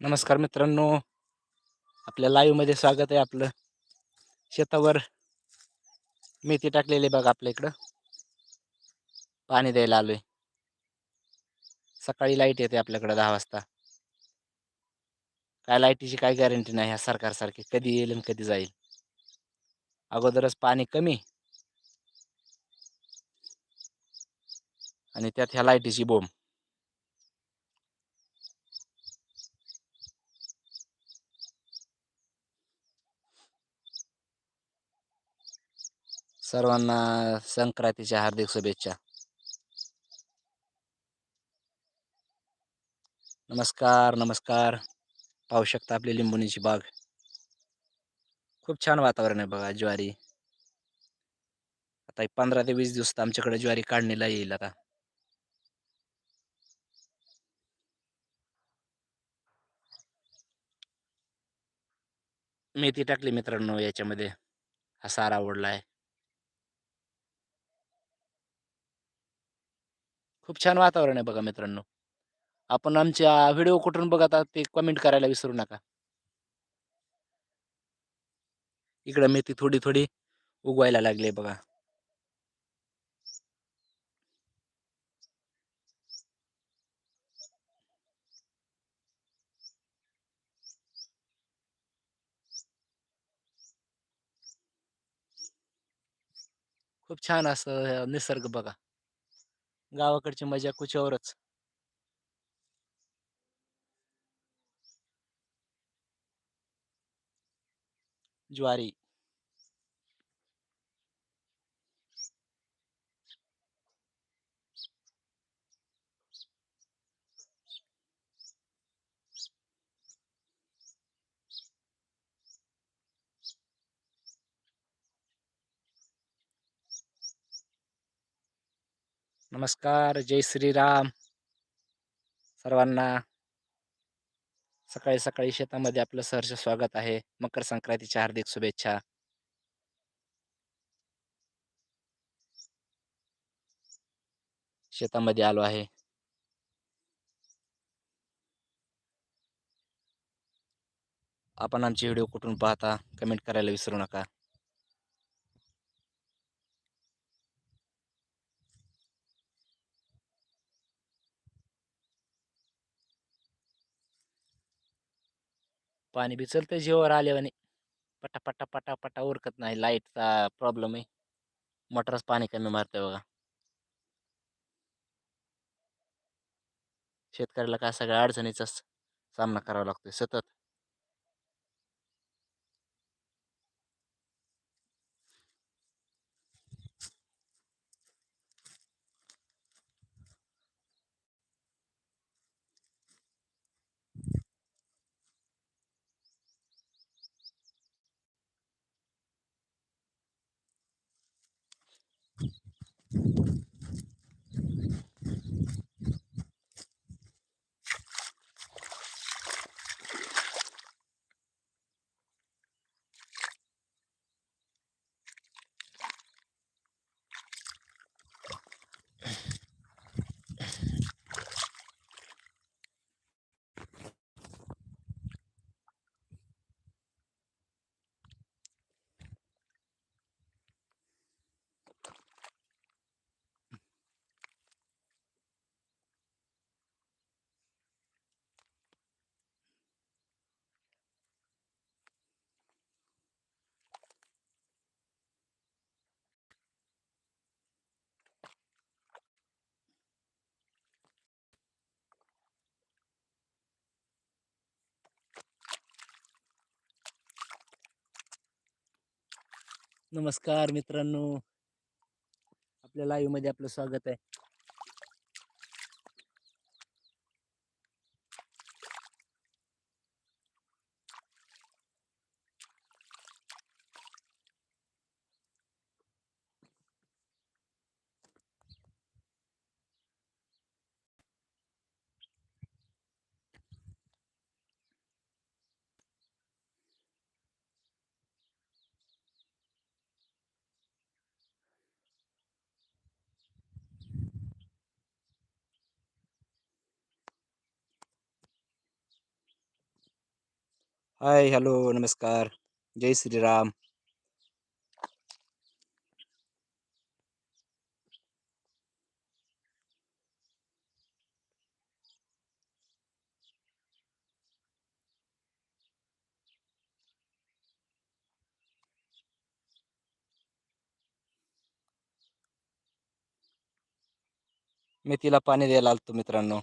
नमस्कार मित्रांनो. आपल्या लाईव्हमध्ये स्वागत आहे आपलं. शेतावर मेथी टाकलेली बघा आपल्या इकडं. पाणी द्यायला आलोय. सकाळी लाइट येते आपल्याकडं दहा वाजता. काय लाईटीची काय गॅरंटी नाही ह्या सरकारसारखी. कधी येईल आणि कधी जाईल. अगोदरच पाणी कमी. आणि त्यात ह्या लाईटीची बोंब. सर्वांना संक्रांतीच्या हार्दिक शुभेच्छा. नमस्कार नमस्कार. पाहू शकता आपली लिंबुनीची बाग. खूप छान वातावरण आहे बघा ज्वारी. आता पंधरा ते वीस दिवसात आमच्याकडे ज्वारी काढणीला येईल आता. मेथी टाकली मित्रांनो याच्यामध्ये. हा सारा आवडला आहे खूप छान वातावरण आहे बघा मित्रांनो. आपण आमच्या व्हिडिओ कुठून बघत आहात ते कमेंट करायला विसरू नका. इकडं मेथी थोडी थोडी उगवायला लागली बघा. खूप छान असं निसर्ग बघा. गावाकडची मजा कुच्यावरच ज्वारी. नमस्कार जय श्रीराम. सर्वांना सकाळी सकाळी शेतामध्ये आपलं सहर्ष स्वागत आहे. मकर संक्रांतीच्या हार्दिक शुभेच्छा. शेतामध्ये आलो आहे. आपण आमचे व्हिडिओ कुठून पाहता कमेंट करायला विसरू नका. पाणी बी चलतं जीवावर आल्यावाने. पटा पटा पटा पटा उरकत नाही. लाईटचा प्रॉब्लेम आहे. मोटरच पाणी कमी मारतंय बघा. शेतकऱ्याला काय सगळ्या अडचणीचा सामना करावा लागतोय. सतत. नमस्कार मित्रांनो. आपल्या लाईव्हमध्ये आपलं स्वागत आहे. हाय हॅलो नमस्कार जय श्रीराम मेथीला पाणी द्यायला आलतो मित्रांनो.